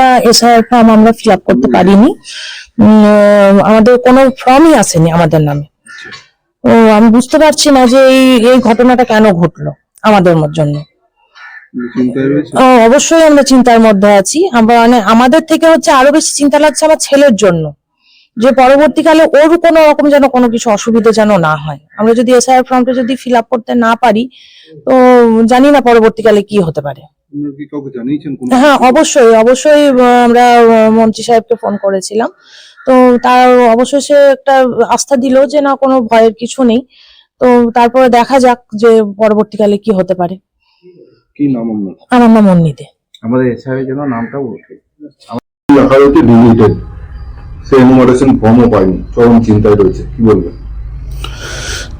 আমরা SIR form আমরা fill up করতে পারিনি। আমাদের কোনো ফর্মই আসেনি আমাদের নামে। ও, আমি বুঝতে পারছি না যে এই এই ঘটনাটা কেন ঘটলো আমাদের জন্য। অবশ্যই আমরা চিন্তার মধ্যে আছি। আমরা মানে আমাদের থেকে হচ্ছে আরও বেশি চিন্তা লাগছে আমার ছেলের জন্য। যে পরবর্তীকালে ওর কোনো রকম যেন কোনো কিছু অসুবিধা যেন না হয়। আমরা যদি এসআইআর ফর্মটা যদি ফিল আপ করতে না পারি তো জানি না পরবর্তীকালে কি হতে পারে। হ্যাঁ অবশ্যই অবশ্যই আমরা মন্ত্রী সাহেবকে ফোন করেছিলাম। তো তার অবশ্যই সে একটা আস্থা দিল যে না কোনো ভয়ের কিছু নেই। তো তারপরে দেখা যাক যে পরবর্তীকালে কি হতে পারে। কি নাম আমার নাম অন্নিতে আমাদের এসআইয়ের জন্য নামটাও ওঠে। সে এনুমারেশন ফর্মও পায়নি চরম চিন্তায় রয়েছে। কি বলবেন?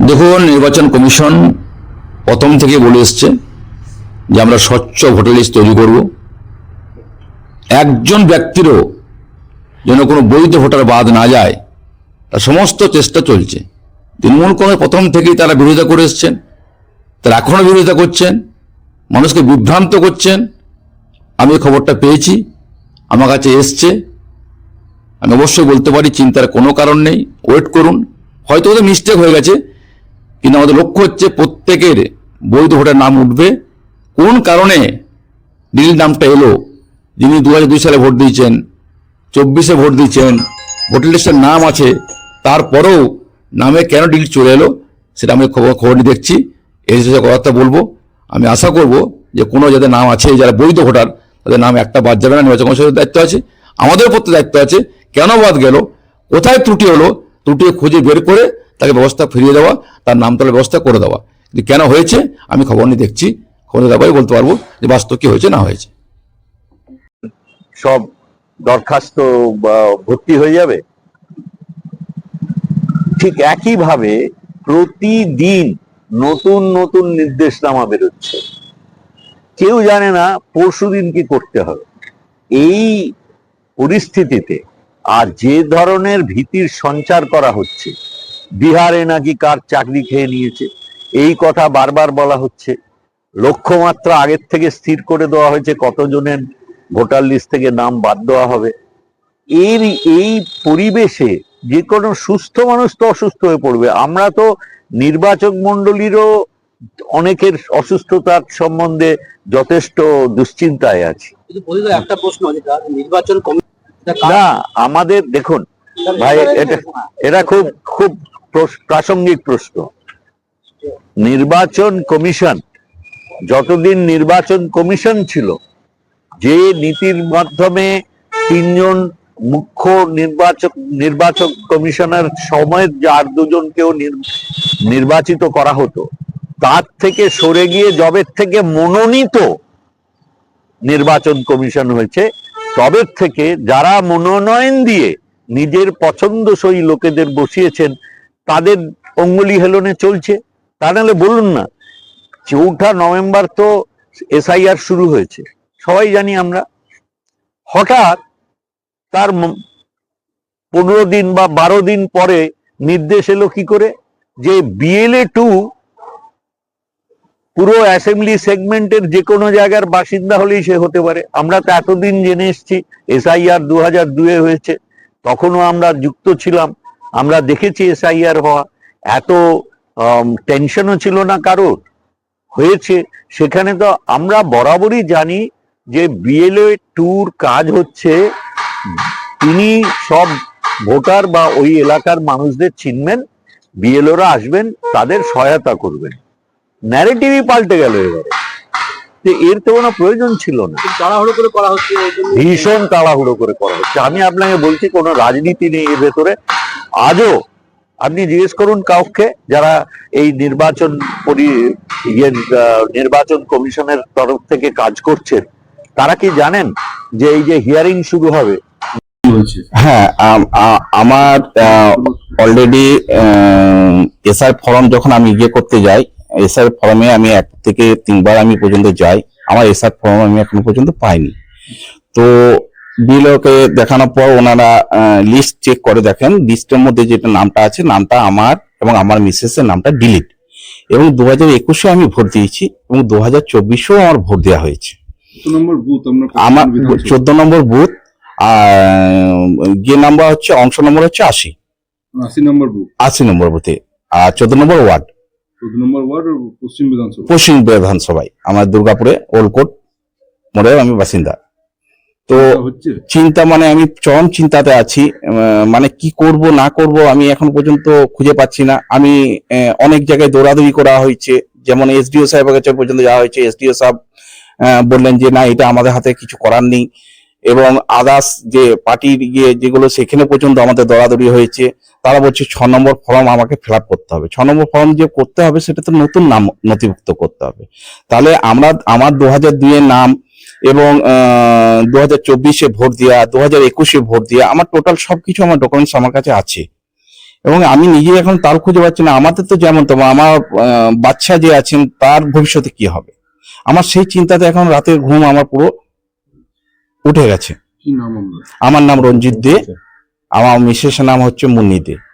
দেখুন, নির্বাচন কমিশন প্রথম থেকে বলে এসছে যে আমরা স্বচ্ছ ভোটার লিস্ট তৈরি করব। একজন ব্যক্তিরও যেন কোনো বৈধ ভোটার বাদ না যায়, তার সমস্ত চেষ্টা চলছে। তৃণমূল কংগ্রেস প্রথম থেকেই তারা বিরোধিতা করে এসছেন, তারা এখনও বিরোধিতা করছেন, মানুষকে বিভ্রান্ত করছেন। আমি খবরটা পেয়েছি, আমার কাছে এসছে। আমি অবশ্যই বলতে পারি, চিন্তার কোনো কারণ নেই। ওয়েট করুন। হয়তো ওদের মিস্টেক হয়ে গেছে, কিন্তু আমাদের লক্ষ্য হচ্ছে প্রত্যেকের বৈধ ভোটার নাম উঠবে। কোন কারণে? ডিল নামটা এলো। যিনি দু দুই সালে ভোট দিয়েছেন, চব্বিশে ভোট দিয়েছেন, ভোটার লিস্টের নাম আছে, তারপরেও নামে কেন ডিল চলে এলো, সেটা আমি খবর খবর নিয়ে দেখছি। এই হিসেবে কথাবার্তা বলব। আমি আশা করব যে কোনো যাদের নাম আছে, যারা বৈধ ভোটার, তাদের নাম একটা বাদ যাবে না, নির্বাচন কমিশনের দায়িত্ব আছে। আমাদের প্রতি দায়িত্ব আছে। কেন বাদ গেল? কোথায় ত্রুটি হলো? ত্রুটি খুঁজে বের করে তাকে ব্যবস্থা ফিরিয়ে দেওয়া, তার নাম তোলার ব্যবস্থা করে দেওয়া। কিন্তু কেন হয়েছে? আমি খবর নিয়ে দেখছি। খবর দেওয়াই বলতে পারব যে বাস্তব কি হয়েছে, না হয়েছে। সব দরখাস্ত ভর্তি হয়ে যাবে? ঠিক একইভাবে প্রতিদিন নতুন নতুন নির্দেশনামা বেরোচ্ছে। কেউ জানে না পরশুদিন কি করতে হবে। এই পরিস্থিতিতে আর যে ধরনের ভীতির সঞ্চার করা হচ্ছে, বিহারে নাকি কার চাকরি খেয়ে নিয়েছে, এই কথা বারবার বলা হচ্ছে। লক্ষ্যমাত্রা আগের থেকে স্থির করে দেওয়া হয়েছে, কতজনের ভোটার লিস্ট থেকে নাম বাদ দেওয়া হবে। এর, এই পরিবেশে যে কোনো সুস্থ মানুষ তো অসুস্থ হয়ে পড়বে। আমরা তো নির্বাচক মন্ডলীরও অনেকের অসুস্থতার সম্বন্ধে যথেষ্ট দুশ্চিন্তায় আছি। একটা প্রশ্ন নির্বাচন না আমাদের দেখুন ভাই এটা এটা খুব খুব প্রাসঙ্গিক প্রশ্ন। নির্বাচন কমিশন যতদিন নির্বাচন কমিশন ছিল যে নীতির মাধ্যমে তিনজন মুখ্য নির্বাচক নির্বাচক কমিশনার সময়ের যে আর দুজনকেও নির- নির্বাচিত করা হতো তার থেকে সরে গিয়ে জবের থেকে মনোনীত নির্বাচন কমিশন হয়েছে তবে থেকে যারা মনোনয়ন দিয়ে নিজের পছন্দসই লোকেদের বসিয়েছেন, তাদের অঙ্গুলি হেলনে চলছে। তা নাহলে বলুন না, চৌঠা নভেম্বর তো এসআইআর শুরু হয়েছে। সবাই জানি আমরা। হঠাৎ তার পনেরো দিন বা বারো দিন পরে নির্দেশ এলো কি করে? যে বিএলএ টু পুরো অ্যাসেম্বলি সেগমেন্টের যে কোনো জায়গার বাসিন্দা হলেই সে হতে পারে। আমরা তো এতদিন জেনে এসছি এসআইআর দু হাজার দুয়ে হয়েছে। তখনও আমরা যুক্ত ছিলাম, আমরা দেখেছি এসআইআর হওয়া। এত টেনশনও ছিল না কারোর। হয়েছে। সেখানে তো আমরা বরাবরই জানি যে বিএলএ টুর কাজ হচ্ছে, তিনি সব ভোটার বা ওই এলাকার মানুষদের চিনবেন বিএলওরা আসবেন, তাদের সহায়তা করবেন। ন্যারেটিভই পাল্টে গেল এবারে। যে এর তো কোনো প্রয়োজন ছিল না। তাড়াহুড়ো করে করা হচ্ছে ভীষণ তাড়াহুড়ো করে করা হচ্ছে। আমি আপনাকে বলছি কোনো রাজনীতি নেই এর ভেতরে। আজও আপনি জিজ্ঞেস করুন কাউকে যারা এই নির্বাচন পরি ইয়ের আহ, নির্বাচন কমিশনের তরফ থেকে কাজ করছেন তারা কি জানেন যে এই যে হিয়ারিং শুরু হবে? হ্যাঁ আমার অলরেডি এসআর ফর্ম যখন আমি ইয়ে করতে যাই এসআর ফর্মে আমি এক থেকে তিনবার আমি পর্যন্ত যাই। আমার এসআর ফর্ম আমি এখনও পর্যন্ত পাইনি। তো বিলকে দেখানোর পর ওনারা লিস্ট চেক করে দেখেন। লিস্টের মধ্যে যেটা নামটা আছে নামটা আমার এবং আমার মিসেসের নামটা ডিলিট এবং দু হাজার একুশে আমি ভোট দিয়েছি এবং দু হাজার চব্বিশেও আমার ভোট দেওয়া হয়েছে। আমার? চোদ্দ নম্বর বুথ আর যে নাম্বার হচ্ছে অংশ নম্বর হচ্ছে আশি। আশি নম্বর বুথ। আশি নম্বর বুথে। আর চোদ্দ নম্বর ওয়ার্ড। পশ্চিম বিধানসভা। পশ্চিম বিধানসভায় আমার দুর্গাপুরে ওলকোট মোড়ের আমি বাসিন্দা। তো চিন্তা মানে আমি চরম চিন্তাতে আছি মানে কি করব না করব আমি এখন পর্যন্ত খুঁজে পাচ্ছি না। আমি অনেক জায়গায় দৌড়াদৌড়ি করা হয়েছে যেমন এসডিও সাহেবের কাছে পর্যন্ত যাওয়া হয়েছে। এসডিও সাহেব বললেন যে না এটা আমাদের হাতে কিছু করার নেই। এবং আদার্স যে পার্টির গিয়ে যেগুলো সেখানে পর্যন্ত আমাদের দৌড়াদৌড়ি হয়েছে, তারা বলছে ছ নম্বর ফর্ম আমাকে ফিল করতে হবে। ছ নম্বর ফর্ম যে করতে হবে সেটা তো নতুন নাম নথিভুক্ত করতে হবে। তাহলে আমরা, আমার দু হাজার দুইয়ের নাম এবং দু হাজার চব্বিশে ভোট দেওয়া দু হাজার একুশে ভোট দেওয়া আমার টোটাল সবকিছু আমার ডকুমেন্টস আমার কাছে আছে। এবং আমি নিজে এখন তাল খুঁজে পাচ্ছি না। আমাদের তো যেমন তোমার আমার বাচ্চা যে আছেন, তার ভবিষ্যতে কি হবে? আমার সেই চিন্তাতে এখন রাতের ঘুম আমার পুরো উঠে গেছে। আমার নাম রঞ্জিত দে। আমার মিসেস নাম হচ্ছে মুন্নি দে।